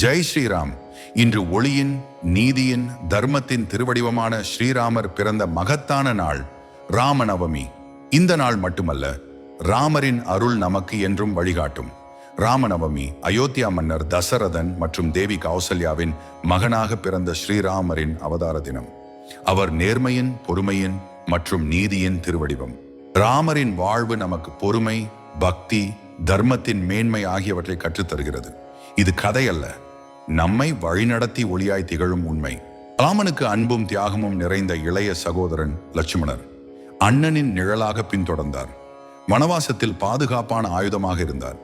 ஜெய் ஸ்ரீராம். இன்று ஒளியின் நீதியின் தர்மத்தின் திருவடிவமான ஸ்ரீராமர் பிறந்த மகத்தான நாள் ராமநவமி. இந்த நாள் மட்டுமல்ல ராமரின் அருள் நமக்கு என்றும் வழிகாட்டும். ராமநவமி அயோத்தியா மன்னர் தசரதன் மற்றும் தேவி கௌசல்யாவின் மகனாக பிறந்த ஸ்ரீராமரின் அவதார தினம். அவர் நேர்மையின் பொறுமையின் மற்றும் நீதியின் திருவடிவம். ராமரின் வாழ்வு நமக்கு பொறுமை பக்தி தர்மத்தின் மேன்மை ஆகியவற்றை கற்றுத்தருகிறது. இது கதையல்ல. நம்மை வழிநடத்தி ஒளியாய் திகழும் உண்மை. ராமனுக்கு அன்பும் தியாகமும் நிறைந்த இளைய சகோதரன் லட்சுமணர் அண்ணனின் நிழலாக பின்தொடர்ந்தார். வனவாசத்தில் பாதுகாப்பான ஆயுதமாக இருந்தார்.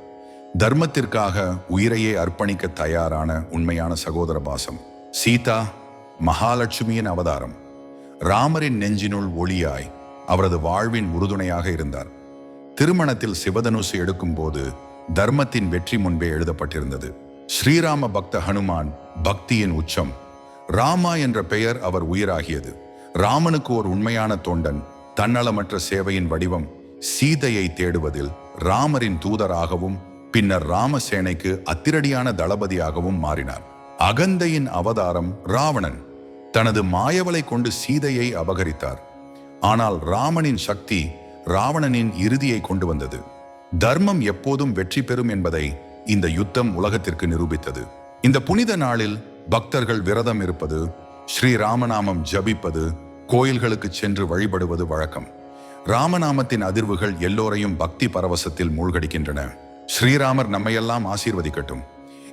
தர்மத்திற்காக உயிரையே அர்ப்பணிக்க தயாரான உண்மையான சகோதர பாசம். சீதா மகாலட்சுமியின் அவதாரம். ராமரின் நெஞ்சினுள் ஒளியாய் அவரது வாழ்வின் உறுதுணையாக இருந்தார். திருமணத்தில் சிவதனுசு எடுக்கும்போது தர்மத்தின் வெற்றி முன்பே எழுதப்பட்டிருந்தது. ஸ்ரீராம பக்த ஹனுமான் பக்தியின் உச்சம். ராமா என்ற பெயர் அவர் உயிராகியது. ராமனுக்கு ஒரு உண்மையான தொண்டன் தன்னலமற்ற சேவையின் வடிவம் சீதையை தேடுவதில் ராமரின் தூதராகவும் பின்னர் ராமசேனைக்கு அத்திரடியான தளபதியாகவும் மாறினார். அகந்தையின் அவதாரம் ராவணன். தனது மாயவலை கொண்டு சீதையை அபகரித்தார். ஆனால் ராமனின் சக்தி ராவணனின் இறுதியை கொண்டு வந்தது. தர்மம் எப்போதும் வெற்றி பெறும் என்பதை இந்த யுத்தம் உலகத்திற்கு நிரூபித்தது. இந்த புனித நாளில் பக்தர்கள் விரதம் இருப்பது ஸ்ரீ ராமநாமம் ஜபிப்பது கோயில்களுக்கு சென்று வழிபடுவது வழக்கம். ராமநாமத்தின் அதிர்வுகள் எல்லோரையும் பக்தி பரவசத்தில் மூழ்கடிக்கின்றன. ஸ்ரீராமர் நம்மையெல்லாம் ஆசீர்வதிக்கட்டும்.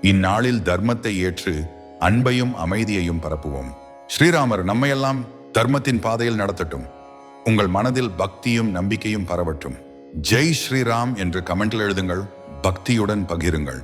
இந்நாளில் தர்மத்தை ஏற்று அன்பையும் அமைதியையும் பரப்புவோம். ஸ்ரீராமர் நம்மையெல்லாம் தர்மத்தின் பாதையில் நடத்தட்டும். உங்கள் மனதில் பக்தியும் நம்பிக்கையும் பரவட்டும். ஜெய் ஸ்ரீராம் என்று கமெண்டில் எழுதுங்கள். பக்தியுடன் பகிருங்கள்.